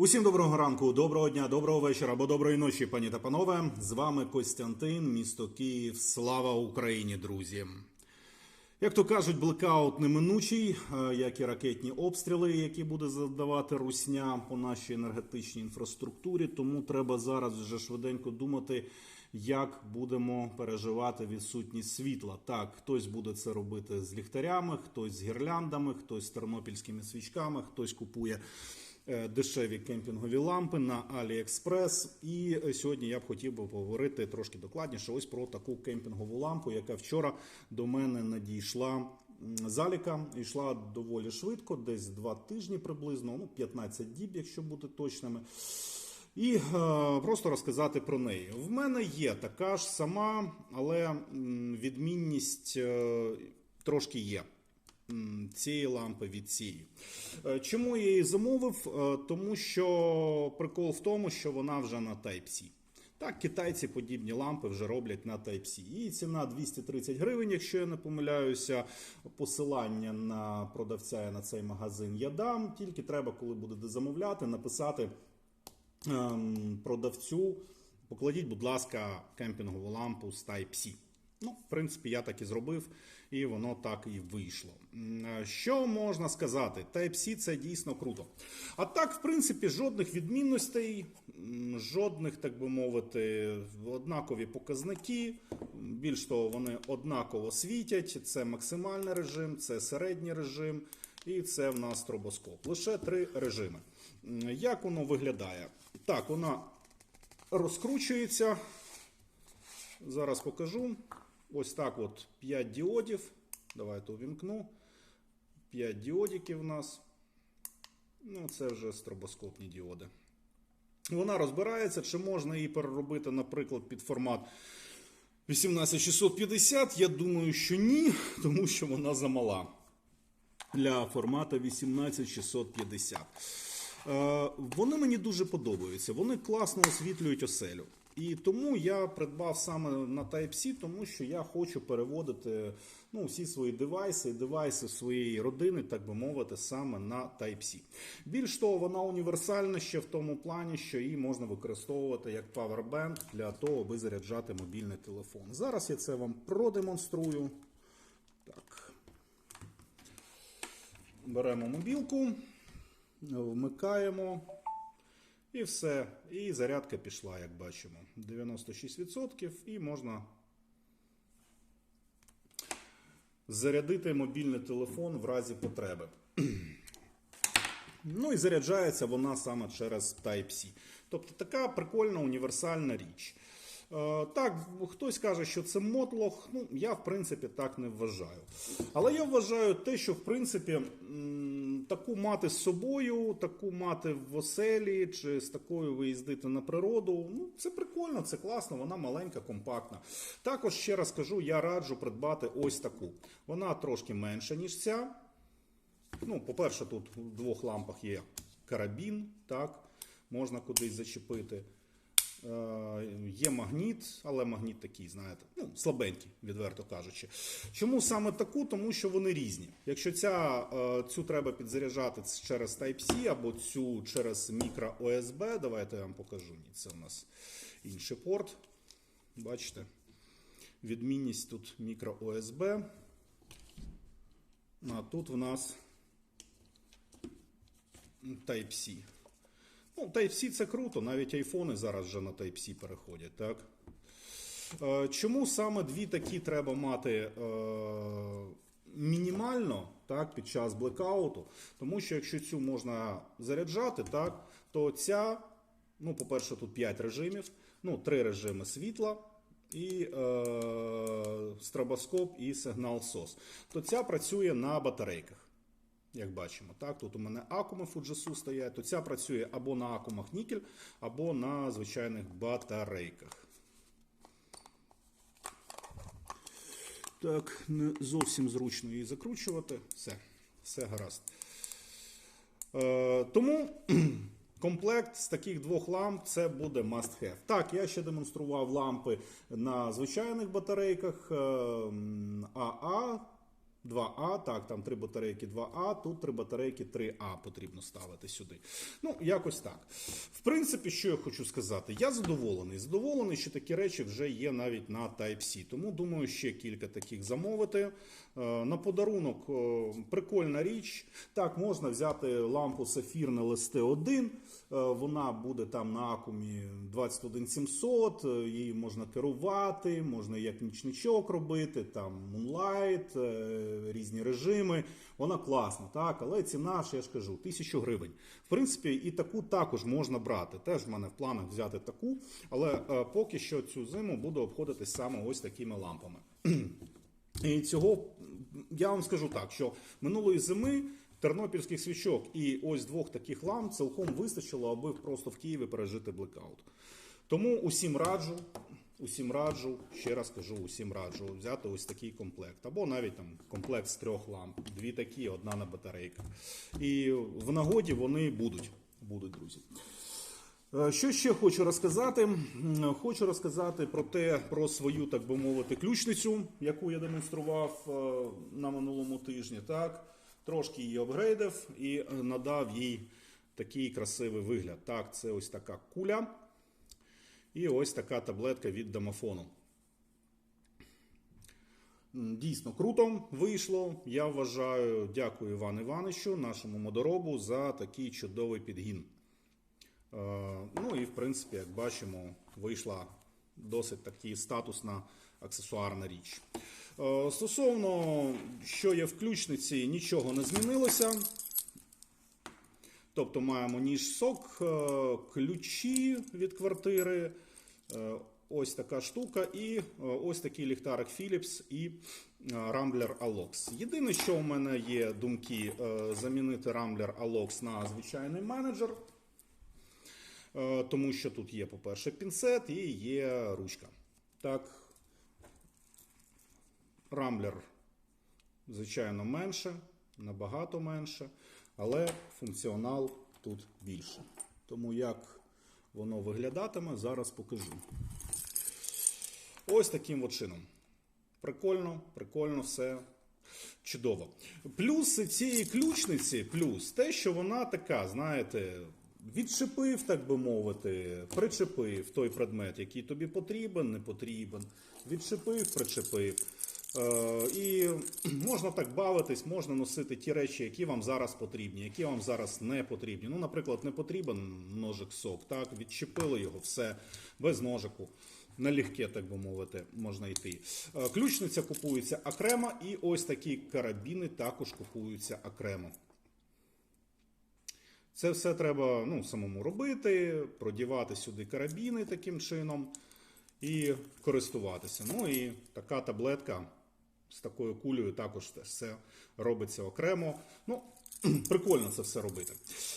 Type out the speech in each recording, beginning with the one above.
Усім доброго ранку, доброго дня, доброго вечора або доброї ночі, пані та панове. З вами Костянтин, місто Київ. Слава Україні, друзі! Як то кажуть, блекаут неминучий, е, як і ракетні обстріли, які буде завдавати русня по нашій енергетичній інфраструктурі. Тому треба зараз вже швиденько думати, як будемо переживати відсутність світла. Так, хтось буде це робити з ліхтарями, хтось з гірляндами, хтось з тернопільськими свічками, хтось купує дешеві кемпінгові лампи на AliExpress. І е, сьогодні я б хотів би поговорити трошки докладніше ось про таку кемпінгову лампу, яка вчора до мене надійшла. Заліка йшла доволі швидко, десь два тижні приблизно, ну 15 діб, якщо бути точними. І е, просто розказати про неї. В мене є така ж сама, але відмінність е, трошки є цієї лампи від цієї. Е, Чому я її замовив? Е, Тому що прикол в тому, що вона вже на Type-C. Так, китайці подібні лампи вже роблять на Type-C. Її ціна 230 гривень, якщо я не помиляюся. Посилання на продавця на цей магазин я дам. Тільки треба, коли будете замовляти, написати ем, продавцю. Покладіть, будь ласка, кемпінгову лампу з Type-C. Ну, в принципі, я так і зробив, і воно так і вийшло. Е, Що можна сказати? Type-C це дійсно круто. А так, в принципі, жодних відмінностей, жодних, так би мовити, однакові показники. Більш того, вони однаково світять. Це максимальний режим, це середній режим, і це в нас стробоскоп. Лише три режими. Як воно виглядає? Так, вона розкручується. Зараз покажу. Ось так от 5 діодів. Давайте увімкну. 5 діодиків у нас. Ну, це вже стробоскопні діоди. Вона розбирається, чи можна її переробити, наприклад, під формат 18650. Я думаю, що ні, тому що вона замала для формату 18650. Е, Вони мені дуже подобаються. Вони класно освітлюють оселю. І тому я придбав саме на Type-C, тому що я хочу переводити ну, всі свої девайси, девайси своєї родини, так би мовити, саме на Type-C. Більш того, вона універсальна ще в тому плані, що її можна використовувати як павербенк для того, аби заряджати мобільний телефон. Зараз я це вам продемонструю. Так. Беремо мобілку, вмикаємо. І все. І зарядка пішла, як бачимо. 96% і можна зарядити мобільний телефон в разі потреби. Ну і заряджається вона саме через Type-C. Тобто така прикольна універсальна річ. Е, Так, хтось каже, що це мотлох. Ну, я в принципі так не вважаю. Але я вважаю те, що в принципі таку мати з собою, таку мати в оселі, чи з такою виїздити на природу. Ну, це прикольно, це класно, вона маленька, компактна. Також ще раз кажу, я раджу придбати ось таку. Вона трошки менша, ніж ця. Ну, по-перше, тут в двох лампах є карабін, так, можна кудись зачепити. Е, Є магніт, але магніт такий, знаєте, ну, слабенький, відверто кажучи. Чому саме таку? Тому що вони різні. Якщо ця, е, цю треба підзаряджати через Type-C або цю через мікро USB, давайте я вам покажу. Ні, це у нас інший порт. Бачите? Відмінність тут мікро USB. А тут в нас Type-C. Ну, Type-C це круто, навіть айфони зараз вже на Type-C переходять, так? Е, Чому саме дві такі треба мати е, мінімально так, під час блекауту? Тому що якщо цю можна заряджати, так, то ця, ну, по-перше, тут 5 режимів, ну, 3 режими світла. І е, стробоскоп і сигнал SOS. То ця працює на батарейках. Як бачимо, так, тут у мене акуми Fujitsu стоять, то ця працює або на акумах нікель, або на звичайних батарейках. Так, не зовсім зручно її закручувати. Все, все гаразд. Е, тому комплект з таких двох ламп це буде must have. Так, я ще демонстрував лампи на звичайних батарейках е, АА 2А, так, там три батарейки 2А, тут три батарейки 3А потрібно ставити сюди. Ну, якось так. В принципі, що я хочу сказати, я задоволений. Задоволений, що такі речі вже є навіть на Type-C. Тому думаю, ще кілька таких замовити. Е, На подарунок е, прикольна річ. Так, можна взяти лампу Сафірне LST1. Е, Вона буде там на акумі 21700, е, її можна керувати, можна як нічничок робити, там е, різні режими. Вона класна, так, але ціна, ж я ж кажу, 1000 гривень. В принципі, і таку також можна брати. Теж в мене в планах взяти таку, але поки що цю зиму буду обходитись саме ось такими лампами. І цього я вам скажу так, що минулої зими тернопільських свічок і ось двох таких ламп цілком вистачило, аби просто в Києві пережити блекаут. Тому усім раджу, усім раджу, ще раз кажу, усім раджу взяти ось такий комплект. Або навіть там комплект з трьох ламп, дві такі, одна на батарейках. І в нагоді вони будуть, будуть, друзі. Е, Що ще хочу розказати? Хочу розказати про те, про свою, так би мовити, ключницю, яку я демонстрував е, на минулому тижні. Так, трошки її обгрейдив і е, надав їй такий красивий вигляд. Так, це ось така куля і ось така таблетка від домофону. Дійсно круто вийшло. Я вважаю, дякую Івану Івановичу, нашому модоробу, за такий чудовий підгін. Е, Ну і в принципі, як бачимо, вийшла досить таки статусна аксесуарна річ. Е, Стосовно, що є в ключниці, нічого не змінилося. Тобто маємо ніж сок, е, ключі від квартири, ось така штука, і ось такий ліхтарик Philips і Rambler Alox. Єдине, що у мене є думки замінити Rambler Alox на звичайний менеджер. Е, Тому що тут є, по-перше, пінцет і є ручка. Так, рамблер, звичайно, менше, набагато менше, але функціонал тут більше. Тому як воно виглядатиме, зараз покажу. Ось таким от чином. Прикольно, прикольно все. Чудово. Плюс цієї ключниці, плюс те, що вона така, знаєте, відчепив, так би мовити, причепив той предмет, який тобі потрібен, не потрібен. Відчепив, причепив. Е, і можна так бавитись, можна носити ті речі, які вам зараз потрібні, які вам зараз не потрібні. Ну, наприклад, не потрібен ножик сок, так, відчепили його, все, без ножику. Налегке, так би мовити, можна йти. Е, Ключниця купується окремо, і ось такі карабіни також купуються окремо. Це все треба ну, самому робити, продівати сюди карабіни таким чином і користуватися. Ну і така таблетка з такою кулею також все робиться окремо. Ну, прикольно це все робити.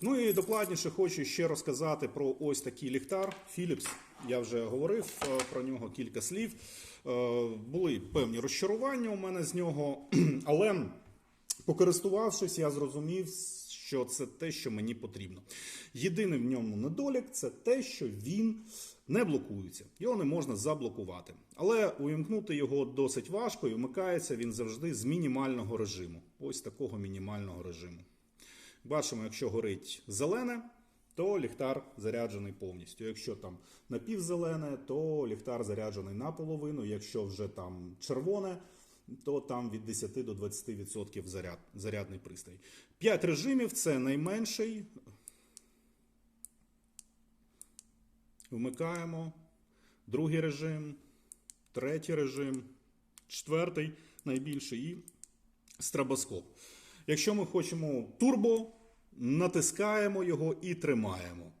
Ну і докладніше хочу ще розказати про ось такий ліхтар Philips. Я вже говорив е, про нього кілька слів. Е, Були певні розчарування у мене з нього, але покористувавшись, я зрозумів, що це те, що мені потрібно. Єдиний в ньому недолік це те, що він не блокується. Його не можна заблокувати. Але увімкнути його досить важко і вмикається він завжди з мінімального режиму. Ось такого мінімального режиму. Бачимо, якщо горить зелене, то ліхтар заряджений повністю. Якщо там напівзелене, то ліхтар заряджений наполовину. Якщо вже там червоне, то там від 10 до 20% заряд, зарядний пристрій. 5 режимів це найменший. Вмикаємо. Другий режим, третій режим, четвертий найбільший і стробоскоп. Якщо ми хочемо турбо, натискаємо його і тримаємо.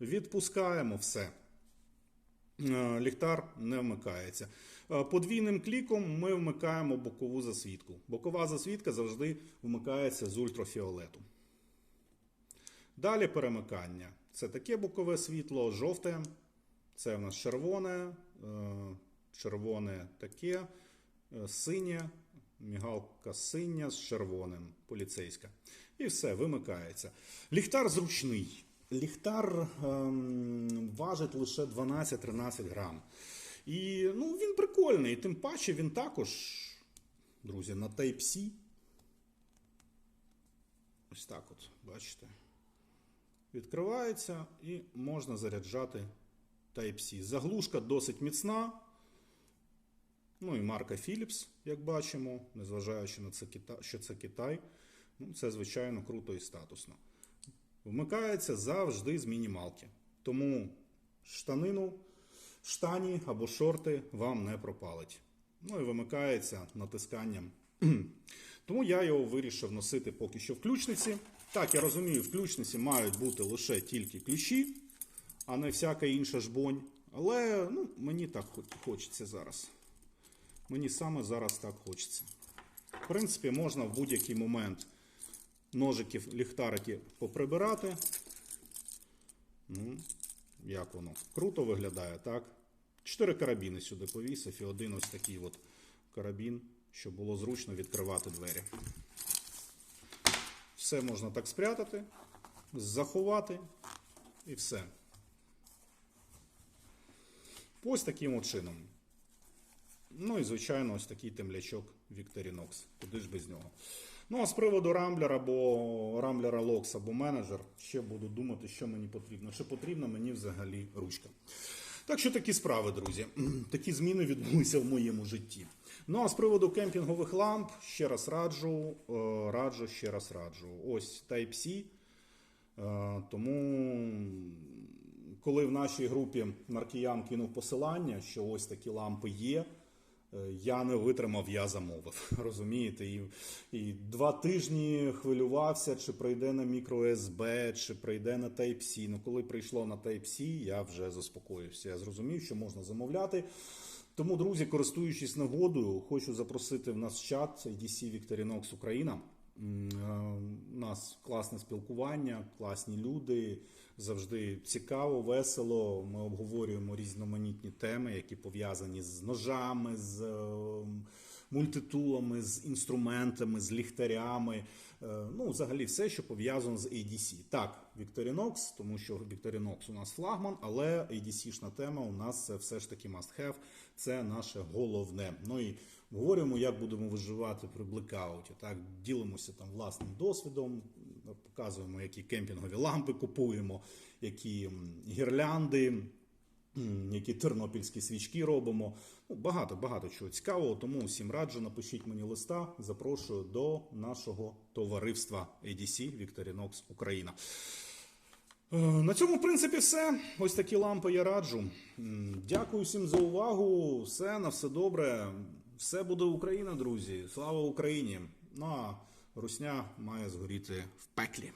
Відпускаємо все. Е, Ліхтар не вмикається. Е, Подвійним кліком ми вмикаємо бокову засвітку. Бокова засвітка завжди вмикається з ультрафіолету. Далі перемикання. Це таке бокове світло, жовте. Це в нас червоне, е, червоне таке, синє, мігалка синя з червоним, поліцейська. І все, вимикається. Ліхтар зручний. Ліхтар ем, важить лише 12-13 грам. І ну, він прикольний, тим паче він також друзі, на Type-C. Ось так от, бачите. Відкривається і можна заряджати Type-C. Заглушка досить міцна. Ну і марка Philips, як бачимо, незважаючи на це, що це Китай. Ну, це, звичайно, круто і статусно. Вмикається завжди з мінімалки. Тому штанину, штані або шорти вам не пропалить. Ну і вимикається натисканням. Тому я його вирішив носити поки що в ключниці. Так, я розумію, в ключниці мають бути лише тільки ключі, а не всяка інша жбонь. Але ну, мені так хочеться зараз. Мені саме зараз так хочеться. В принципі, можна в будь-який момент ножиків ліхтарики поприбирати. Ну, як воно? Круто виглядає, так? Чотири карабіни сюди повісив і один ось такий от карабін, щоб було зручно відкривати двері. Все можна так спрятати, заховати і все. Ось таким от чином. Ну і, звичайно, ось такий темлячок Victorinox. Куди ж без нього. Ну, а з приводу рамблера або рамблера Локс або менеджер, ще буду думати, що мені потрібно. Чи потрібна мені взагалі ручка. Так що такі справи, друзі. Такі зміни відбулися в моєму житті. Ну а з приводу кемпінгових ламп, ще раз раджу, е, раджу, ще раз раджу. Ось Type-C. Е, Тому, коли в нашій групі Маркіян кинув посилання, що ось такі лампи є, я не витримав, я замовив. Розумієте? І, і два тижні хвилювався, чи прийде на мікро USB, чи прийде на Type-C. Ну, коли прийшло на Type-C, я вже заспокоївся. Я зрозумів, що можна замовляти. Тому, друзі, користуючись нагодою, хочу запросити в нас чат IDC Victorinox Україна. Е, У нас класне спілкування, класні люди. Завжди цікаво, весело. Ми обговорюємо різноманітні теми, які пов'язані з ножами, з е, мультитулами, з інструментами, з ліхтарями. Е, Ну, взагалі, все, що пов'язано з ADC. Так, Victorinox, тому що Victorinox у нас флагман, але ADC-шна тема у нас це все ж таки must have. Це наше головне. Ну і говоримо, як будемо виживати при блекауті. Так, ділимося там власним досвідом, показуємо, які кемпінгові лампи купуємо, які гірлянди. Які тернопільські свічки робимо. Ну, багато багато чого цікавого. Тому всім раджу, напишіть мені листа. Запрошую до нашого товариства ADC Victorinox Україна. Е, На цьому, в принципі, все. Ось такі лампи я раджу. Дякую всім за увагу. Все на все добре. Все буде Україна, друзі. Слава Україні! Ну а русня має згоріти в пеклі.